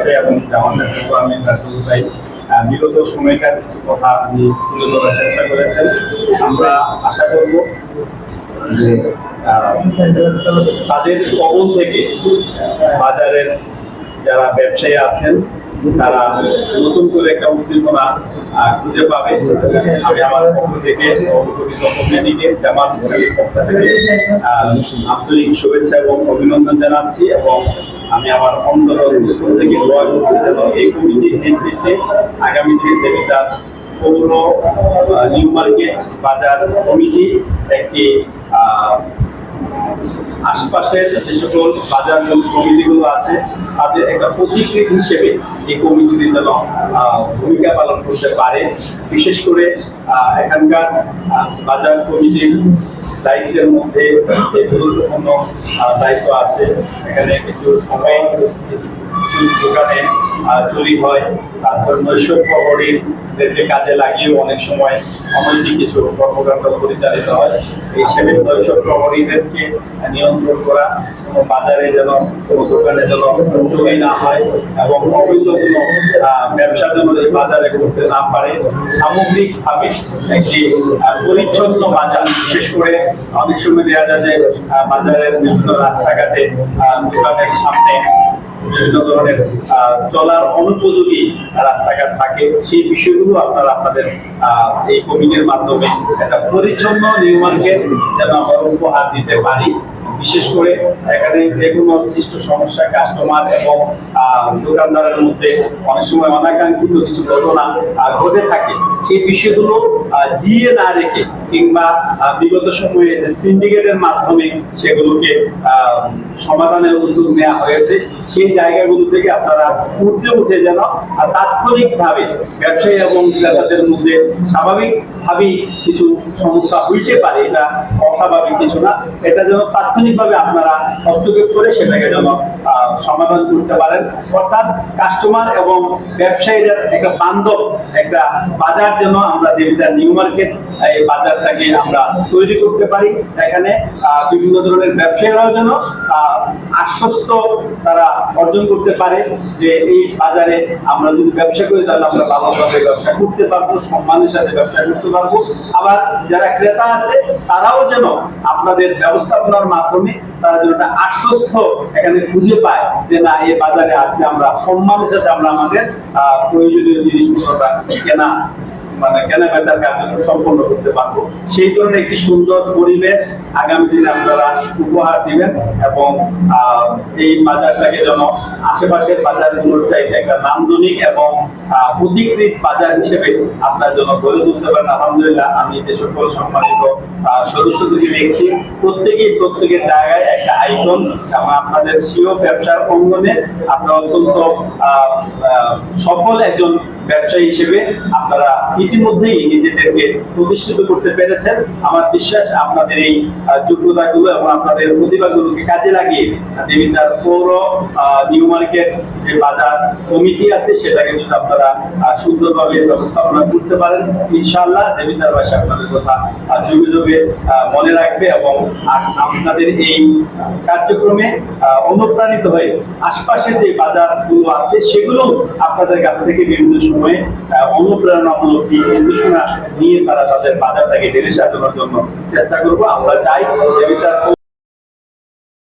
ব্যবসায়ী এবং আমাদের আমি রাজু ভাই বিগত সময়কার কিছু কথা আপনি তুলে ধরার চেষ্টা করেছেন, আমরা আশা করব যে তাদের কবল থেকে বাজারের যারা ব্যবসায়ী আছেন তারা নতুন করে একটা উদ্দীপনা খুঁজে পাবে। আমি আমার পক্ষ থেকে জামাত ইসলামের পক্ষ থেকে আন্তরিক শুভেচ্ছা এবং অভিনন্দন জানাচ্ছি এবং আমি আমার অন্তর থেকে দোয়া করছি যেন এই কমিটির নেতৃত্বে আগামী দিনে দেবিতার পৌর নিউ মার্কেট বাজার কমিটি একটি আহ, আশপাশের যে সকল বাজার কমিটিগুলো আছে, তাদের একটা প্রতিকৃত হিসেবে এই কমিটি যেন ভূমিকা পালন করতে পারে। বিশেষ করে এখানকার বাজার কমিটির দায়িত্বের মধ্যে যে গুরুত্বপূর্ণ দায়িত্ব আছে, এখানে কিছু সময়, কিছু দোকানে চুরি হয়, তারপর নৈশ প্রহরীর কাজে লাগিয়েও অনেক সময় অনৈতিক কিছু কর্মকাণ্ড পরিচালিত হয়। এই হিসেবে নৈশ প্রহরীদেরকে নিয়ন্ত্রণ করা বাজারে যেন কোনো দোকানে যেন চুরি না হয় এবং কোনো ব্যবসা যেন এই বাজারে করতে না পারে। সামগ্রিকভাবে একটি পরিচ্ছন্ন বাজার, বিশেষ করে অনেক সময় দেখা যায় যে বাজারের বিভিন্ন রাস্তাঘাটে দোকানের সামনে বিভিন্ন ধরনের চলার অনুপযোগী রাস্তাঘাট থাকে। সেই বিষয়গুলো আপনারা আপনাদের এই কমিটির মাধ্যমে একটা পরিচ্ছন্ন নির্মাণকে যেন আমরা উপহার দিতে পারি। বিশেষ করে এখানে যে কোনো সৃষ্ট সমস্যা কাস্টমার এবং দোকানদারের মধ্যে অনেক সময় অনাকাঙ্ক্ষিত কিছু ঘটনা ঘটে থাকে। সেই বিষয়গুলো জিয়ে না রেখে কিংবা বিগত সময়ে যে সিন্ডিকেটের মাধ্যমে সেগুলোকে সমাধানের উদ্যোগ নেওয়া হয়েছে, সেই জায়গাগুলো থেকে আপনারা উঠতে উঠে যেন তাৎক্ষণিকভাবে ব্যবসায়ী এবং ক্রেতাদের মধ্যে স্বাভাবিকভাবেই কিছু সমস্যা হইতে পারে, এটা অস্বাভাবিক কিছু না, এটা যেন তাৎক্ষণিকভাবে আপনারা হস্তক্ষেপ করে সেটাকে যেন সমাধান করতে পারেন। অর্থাৎ কাস্টমার এবং ব্যবসায়ীদের একটা বান্ধব, একটা বাজার যেন আমরা দেবিদার নিউ মার্কেট, এই বাজারটাকে আমরা তৈরি করতে পারি। এখানে বিভিন্ন ধরনের ব্যবসায়ীরাও যেন আশ্বস্ত তারা অর্জন করতে পারে যে এই বাজারে আমরা যদি ব্যবসা করি, তাহলে আমরা ভালোভাবে ব্যবসা করতে পারব, সম্মানের সাথে ব্যবসা করতে পারব। আবার যারা ক্রেতা আছে, তারাও যেন আপনাদের ব্যবস্থাপনার মাধ্যমে তারা যেন একটা আশ্বস্ত, এখানে খুঁজে পায় যে না, এই বাজারে আসলে আমরা সম্মানের সাথে আমরা আমাদের প্রয়োজনীয় জিনিসপত্রটা কেনা মানে কেনা বেচার কার্যক্রম সম্পন্ন করতে পারব। সেই ধরনের একটি সুন্দর পরিবেশ আগামী দিনে আপনারা উপহার দিবেন এবং এই বাজারটাকে যেন আশেপাশের বাজারগুলোর চাইতে একটা নান্দনিক এবং অধিকৃত বাজার হিসেবে আপনার জন্য গড়ে তুলতে পারেন। আলহামদুলিল্লাহ, আমি যে সকল সম্মানিত সদস্যদেরকে দেখছি, প্রত্যেকেই প্রত্যেকের জায়গায় একটা আইকন এবং আপনাদের সিও ব্যবসার অঙ্গনে আপনার অত্যন্ত সফল একজন ব্যবসায়ী হিসেবে আপনারা ইতিমধ্যেই নিজেদেরকে প্রতিষ্ঠিত করতে পেরেছেন। আমার বিশ্বাস, আপনাদের এই যোগ্যতাগুলো এবং আপনাদের প্রতিভাগুলোকে কাজে লাগিয়ে দেবিদ্বার পৌর নিউ মার্কেট, যে বাজার কমিটি আছে আপনারা সুন্দরভাবে ব্যবস্থাপনা করতে পারেন। বাসী আপনাদের কথা যুগে যুগে মনে রাখবে এবং আপনাদের এই কার্যক্রমে অনুপ্রাণিত হয়ে আশপাশের যে বাজারগুলো আছে, সেগুলো আপনাদের কাছ থেকে বিভিন্ন সময়ে অনুপ্রেরণামূলক নির্দেশনা নিয়ে তারা তাদের বাজারটাকে ঢেলে সাজানোর জন্য চেষ্টা করব। আমরা চাই দেবিদ্বার